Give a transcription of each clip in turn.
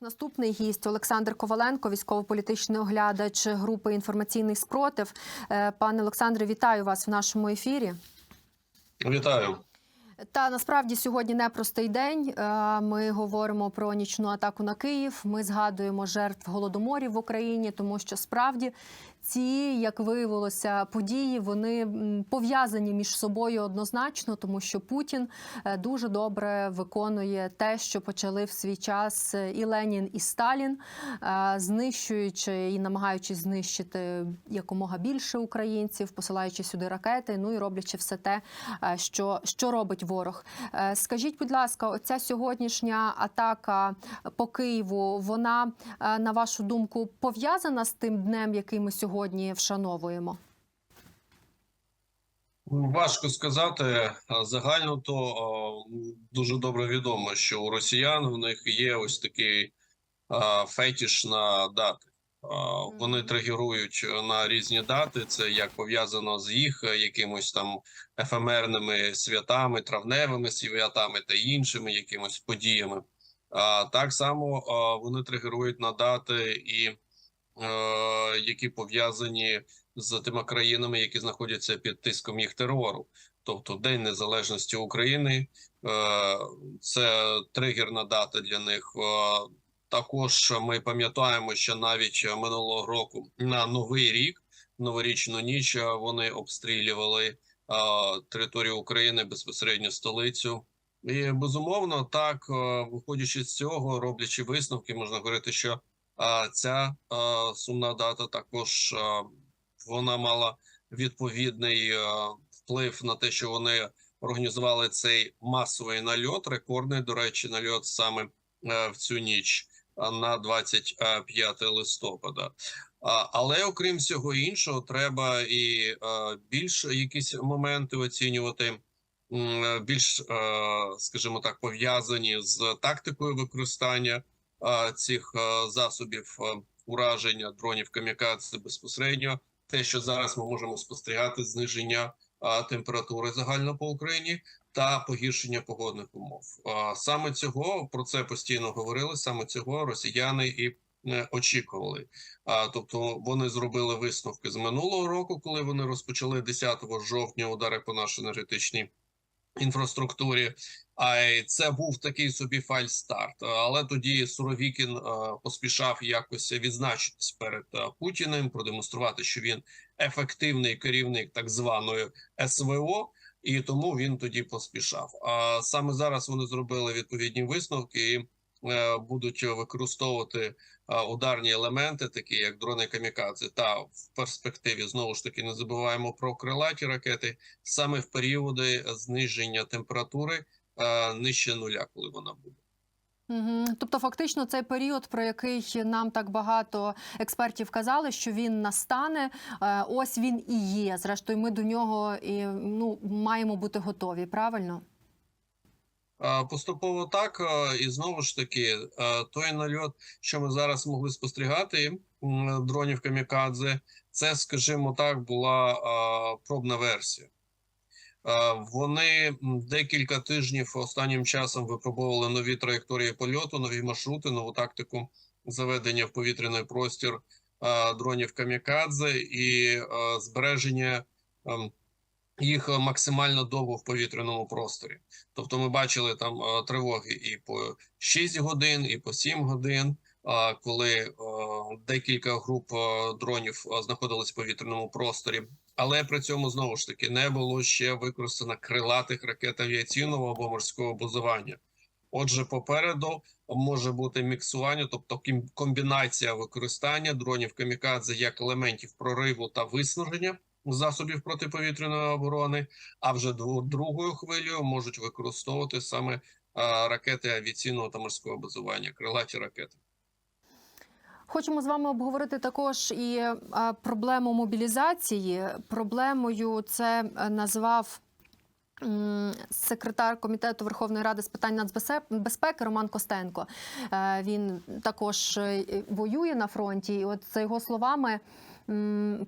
Наш наступний гість Олександр Коваленко, військово-політичний оглядач групи інформаційний спротив. Е, Пане Олександре, вітаю вас в нашому ефірі. Вітаю. Та насправді сьогодні непростий день. Е, Ми говоримо про нічну атаку на Київ. Ми згадуємо жертв голодоморів в Україні, тому що справді ці, як виявилося, події вони пов'язані між собою однозначно, тому що Путін е, дуже добре виконує те, що почали в свій час е, і Ленін, і Сталін, е, знищуючи і намагаючись знищити якомога більше українців, посилаючи сюди ракети, ну і роблячи все те, що, що робить ворог. Скажіть, будь ласка, оця сьогоднішня атака по Києву, вона на вашу думку пов'язана з тим днем, який ми сьогодні вшановуємо? Важко сказати загально, то дуже добре відомо, що у росіян у них є ось такий фетіш на дати. Вони тригерують на різні дати. Це як пов'язано з їх е, якимось там ефемерними святами, травневими святами та іншими якимось подіями. А так само вони тригерують на дати і які пов'язані з тими країнами, які знаходяться під тиском їх терору. Тобто День Незалежності України е, це тригерна дата для них. Е, Також ми пам'ятаємо, що навіть минулого року на новий рік, новорічну ніч, е, вони обстрілювали е, територію України безпосередньо столицю. І безумовно, так е, виходячи з цього, роблячи висновки, можна говорити, що е, ця сумна дата також вона мала відповідний вплив на те, що вони організували цей масовий нальот, рекордний, до речі, нальот саме е, в цю ніч на 25 листопада. Але окрім всього іншого, треба і більш якісь моменти оцінювати. е, Більш, е, скажімо так, пов'язані з тактикою використання цих засобів ураження дронів камікадзе безпосередньо те, що зараз ми можемо спостерігати зниження температури загально по Україні та погіршення погодних умов. Саме цього про це постійно говорили. Саме цього росіяни і е, очікували. Тобто вони зробили висновки з минулого року, коли вони розпочали 10 жовтня удари по нашій енергетичній інфраструктурі. А це був такий собі фальстарт. Але тоді Суровікін е, поспішав якось відзначитись перед е, Путіним, продемонструвати, що він ефективний керівник так званої СВО, і тому він тоді поспішав. А саме зараз вони зробили відповідні висновки і е, будуть використовувати ударні елементи, такі як дрони камікадзе, та в перспективі знову ж таки не забуваємо про крилаті ракети, саме в періоди зниження температури е, нижче нуля, коли вона буде. Угу. Тобто, фактично, цей період, про який нам так багато експертів казали, що він настане, е, ось він і є. Зрештою, ми до нього і ну маємо бути готові. Правильно? Е, Поступово так, е, і знову ж таки, е, той нальот, що ми зараз могли спостерігати дронів камікадзе, це, скажімо так, була пробна версія. Вони декілька тижнів останнім часом випробовували нові траєкторії польоту, нові маршрути, нову тактику заведення в повітряний простір дронів камікадзе і збереження ем, їх максимально довго в повітряному просторі. Тобто, ми бачили там е, тривоги і по 6 годин, і по 7 годин. е, Коли е, декілька груп е, дронів е, знаходились в повітряному просторі, але при цьому знову ж таки не було ще використано крилатих ракет авіаційного або морського базування. Отже, попереду може бути міксування, тобто комбінація використання дронів камікадзе як елементів прориву та виснаження засобів протиповітряної оборони. А вже другою хвилею можуть використовувати саме ракети авіаційного та морського базування, крилаті ракети. Хочемо з вами обговорити також і проблему мобілізації. Проблемою це е, назвав. Секретар комітету Верховної Ради з питань нацбезпеки Роман Костенко. Е, Він також е, воює на фронті. І от за його словами,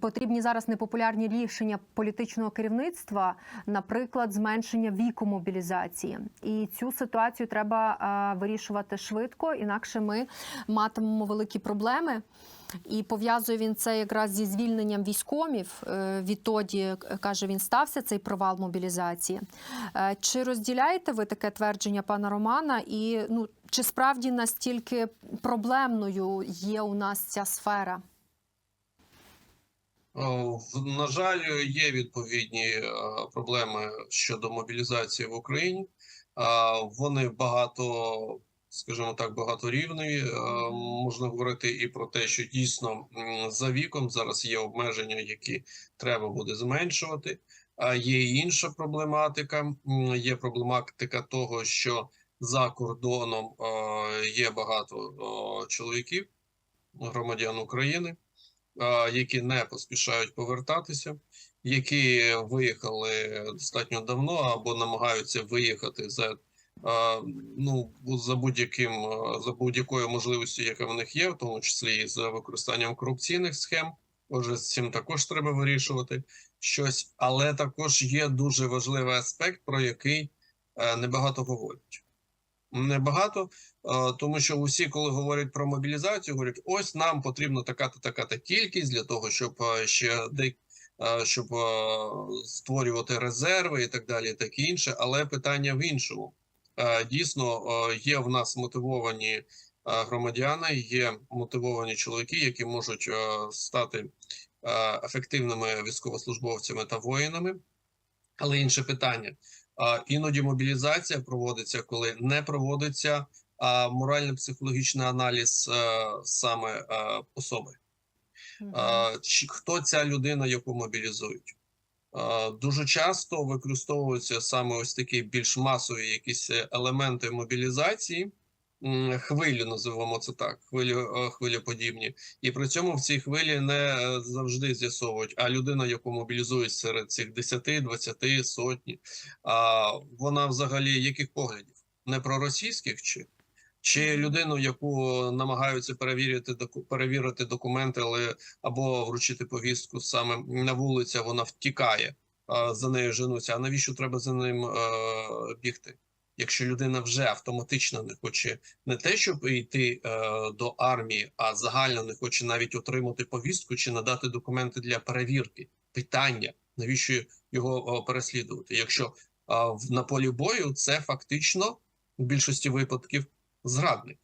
потрібні зараз непопулярні рішення політичного керівництва, наприклад, зменшення віку мобілізації. І цю ситуацію треба вирішувати швидко, інакше ми матимемо великі проблеми. І пов'язує він це якраз зі звільненням військомів. Е, Відтоді каже, він стався цей провал мобілізації. Е, Чи розділяєте ви таке твердження пана Романа? І ну чи справді настільки проблемною є у нас ця сфера? В- На жаль, є відповідні е, проблеми щодо мобілізації в Україні. Вони багато, скажімо так, багаторівні. Е, Можна говорити і про те, що дійсно за віком зараз є обмеження, які треба буде зменшувати. А є інша проблематика. Є проблематика того, що за кордоном е, є багато е, чоловіків, громадян України які не поспішають повертатися, які виїхали достатньо давно або намагаються виїхати за, ну, за будь-яким за будь-якою можливістю, яка в них є, в тому числі і за використанням корупційних схем. Отже, з цим також треба вирішувати щось, але також є дуже важливий аспект, про який е, небагато говорять. Небагато, тому що усі, коли говорять про мобілізацію, говорять: ось нам потрібна така-то така-то кількість для того, щоб ще де, щоб створювати резерви і так далі, і таке інше. Але питання в іншому. Дійсно, є в нас мотивовані громадяни, є мотивовані чоловіки, які можуть стати ефективними військовослужбовцями та воїнами. Але інше питання. Іноді мобілізація проводиться, коли не проводиться морально-психологічний аналіз е, саме е, особи. Чи хто ця людина, яку мобілізують? Дуже часто використовуються саме ось такі більш масові якісь елементи мобілізації, м, хвилі називаємо це так, хвилі, е, хвилеподібні. І при цьому в цій хвилі не е, завжди з'ясовують, а людина, яку мобілізують серед цих 10, 20, сотні, а вона взагалі яких поглядів? Не проросійських чи? Чи людину, яку намагаються перевірити доку- перевірити документи, але або вручити повістку саме на вулиці, вона втікає, а за нею женуться. А навіщо треба за ним е, бігти? Якщо людина вже автоматично не хоче не те, щоб йти е, до армії, а загально не хоче навіть отримати повістку чи надати документи для перевірки. Питання навіщо його е, переслідувати? Якщо е, на полі бою це фактично в більшості випадків зрадник.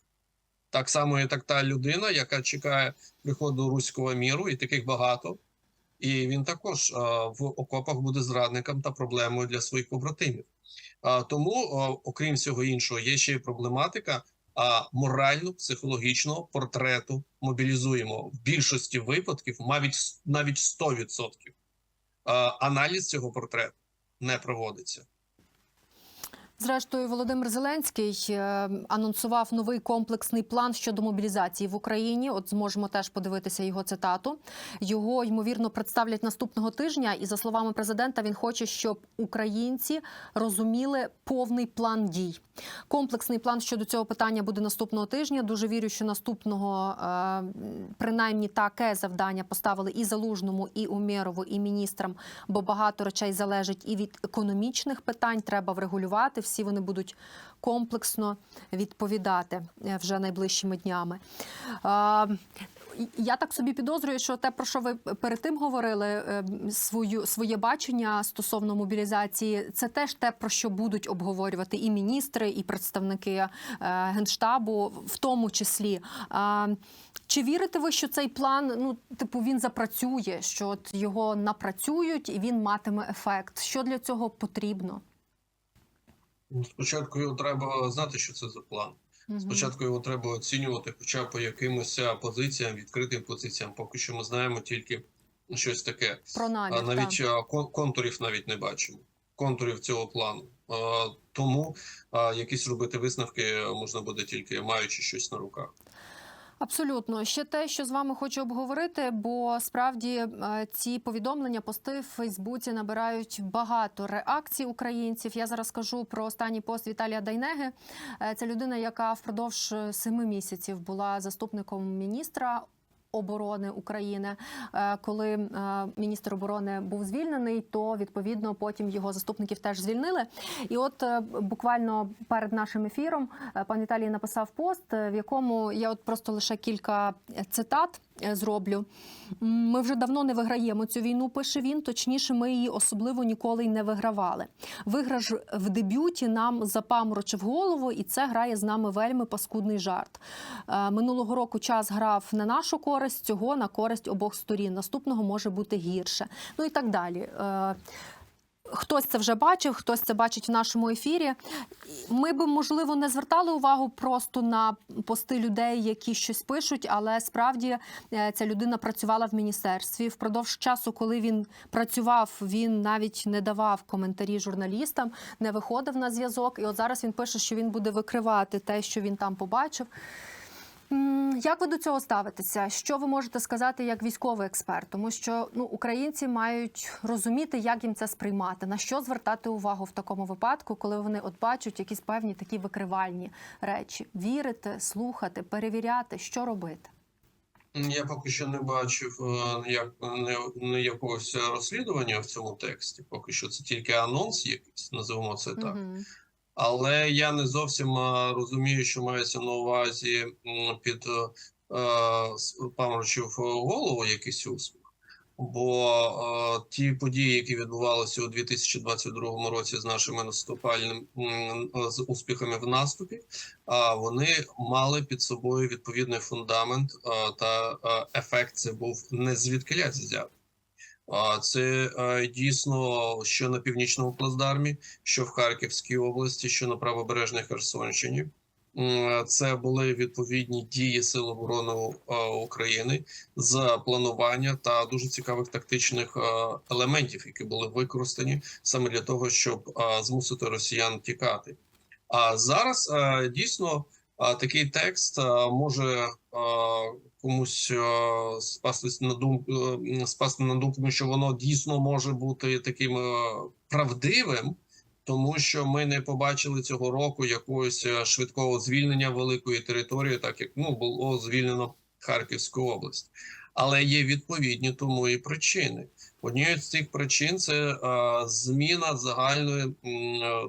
Так само так та людина, яка чекає приходу руського міру, і таких багато. І він також а, в окопах буде зрадником та проблемою для своїх побратимів. Тому, окрім всього іншого, є ще й проблематика морально-психологічного портрету мобілізуємо в більшості випадків, навіть навіть 100%. Аналіз цього портрету не проводиться. Зрештою, Володимир Зеленський е, анонсував новий комплексний план щодо мобілізації в Україні. От зможемо теж подивитися його цитату. Його ймовірно представлять наступного тижня. І за словами президента, він хоче, щоб українці розуміли повний план дій. Комплексний план щодо цього питання буде наступного тижня. Дуже вірю, що наступного е, принаймні таке завдання поставили і залужному, і Умєрову, і міністрам, бо багато речей залежить і від економічних питань. Треба врегулювати. Всі вони будуть комплексно відповідати е, вже найближчими днями. Я так собі підозрюю, що те, про що ви перед тим говорили, е, свою своє бачення стосовно мобілізації, це теж те, про що будуть обговорювати і міністри, і представники е, генштабу, в тому числі. Чи вірите ви, що цей план, ну типу, він запрацює, що от його напрацюють і він матиме ефект? Що для цього потрібно? Ну, Спочатку його треба знати, що це за план. Спочатку його треба оцінювати, хоча по якимось позиціям, відкритим позиціям. Поки що ми знаємо тільки щось таке. про намір. навіть так. контурів навіть не бачимо. Контурів цього плану. Тому якісь робити висновки можна буде тільки маючи щось на руках. Абсолютно, ще те, що з вами хочу обговорити, бо справді е, ці повідомлення, пости в Фейсбуці набирають багато реакцій українців. Я зараз скажу про останній пост Віталія Дайнеги. Е, Це людина, яка впродовж е, семи місяців була заступником міністра. Оборони України. Е, Коли е, міністр оборони був звільнений, то відповідно потім його заступників теж звільнили. І от е, буквально перед нашим ефіром пан Віталій написав пост, в якому я от просто лише кілька цитат зроблю. Ми вже давно не виграємо цю війну. Пише він. Точніше, ми її особливо ніколи й не вигравали. Виграш в дебюті нам запаморочив голову, і це грає з нами вельми паскудний жарт. Е, Минулого року час грав на нашу користь, цього на користь обох сторін. Наступного може бути гірше. Ну і так далі. Хтось це вже бачив, хтось це бачить в нашому ефірі. Ми би, можливо, не звертали увагу просто на пости людей, які щось пишуть, але справді е, ця людина працювала в міністерстві. Впродовж часу, коли він працював, він навіть не давав коментарі журналістам, не виходив на зв'язок. І от зараз він пише, що він буде викривати те, що він там побачив. Як ви до цього ставитеся? Що ви можете сказати як військовий експерт? Тому що ну українці мають розуміти, як їм це сприймати, на що звертати увагу в такому випадку, коли вони от бачать якісь певні такі викривальні речі: вірити, слухати, перевіряти, що робити. Я поки що не бачив е, як не, не якогось розслідування в цьому тексті. Поки що це тільки анонс, якийсь називаємо це так. Мгм. Але я не зовсім е, розумію, що мається на увазі під е, с- паморочив голову якийсь успіх. Бо е, ті події, які відбувалися у 2022 році з нашими наступальним з успіхами в наступі, а вони мали під собою відповідний фундамент е, та е, ефект це був не звідкиля взяв. А це е, дійсно що на північному плацдармі, що в Харківській області, що на правобережній Херсонщині. Це були відповідні дії Сил оборони е, України з планування та дуже цікавих тактичних е, елементів, які були використані саме для того, щоб змусити росіян тікати. А зараз дійсно такий текст е, може е, комусь е, спастись на думку, спасти на думку, що воно дійсно може бути таким правдивим, тому що ми не побачили цього року якогось швидкого звільнення великої території, так як ну було звільнено Харківську область. Але є відповідні тому і причини. Однією з цих причин це е, зміна загальної м,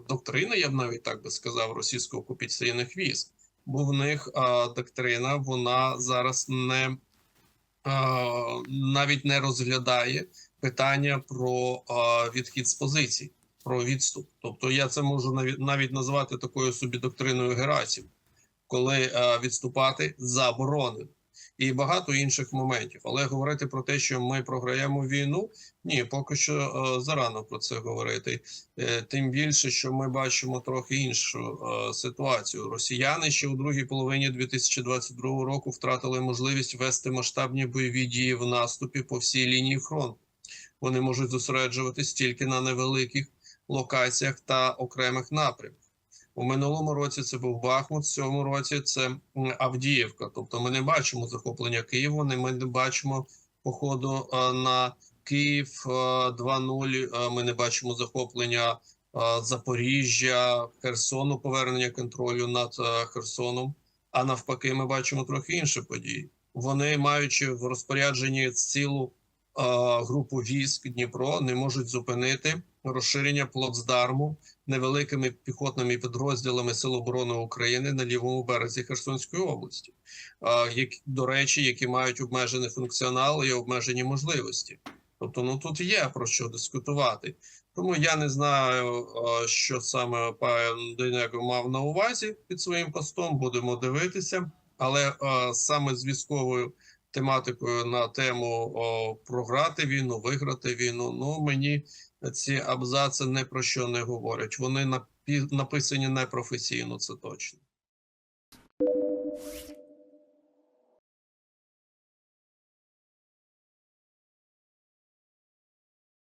доктрини, я б навіть так би сказав, російсько-окупаційних військ. Бо в них е, доктрина вона зараз не е, навіть не розглядає питання про е, відхід з позицій, про відступ. Тобто я це можу навіть навіть назвати такою собі доктриною Герасів, коли е, відступати заборонено. І багато інших моментів, але говорити про те, що ми програємо війну, ні, поки що е, зарано про це говорити. Е, тим більше, що ми бачимо трохи іншу е, ситуацію. Росіяни ще у другій половині 2022 року втратили можливість вести масштабні бойові дії в наступі по всій лінії фронту. Вони можуть зосереджуватись тільки на невеликих локаціях та окремих напрямках. У минулому році це був Бахмут, в цьому році це Авдіївка. Тобто ми не бачимо захоплення Києва, ми не бачимо походу е, на Київ е, 2-0, е, Ми не бачимо захоплення е, Запоріжжя, Херсону, повернення контролю над е, Херсоном. А навпаки, ми бачимо трохи інші події. Вони, маючи в розпорядженні цілу е, групу військ Дніпро, не можуть зупинити розширення плацдарму невеликими піхотними підрозділами Сил оборони України на лівому березі Херсонської області, які, до речі, які мають обмежений функціонал і обмежені можливості. Тобто, ну тут є про що дискутувати. Тому я не знаю, що саме пан Денего мав на увазі під своїм постом. Будемо дивитися, але саме з військовою тематикою на тему програти війну, виграти війну. Ну мені ці абзаци не про що не говорять. Вони написані непрофесійно, це точно.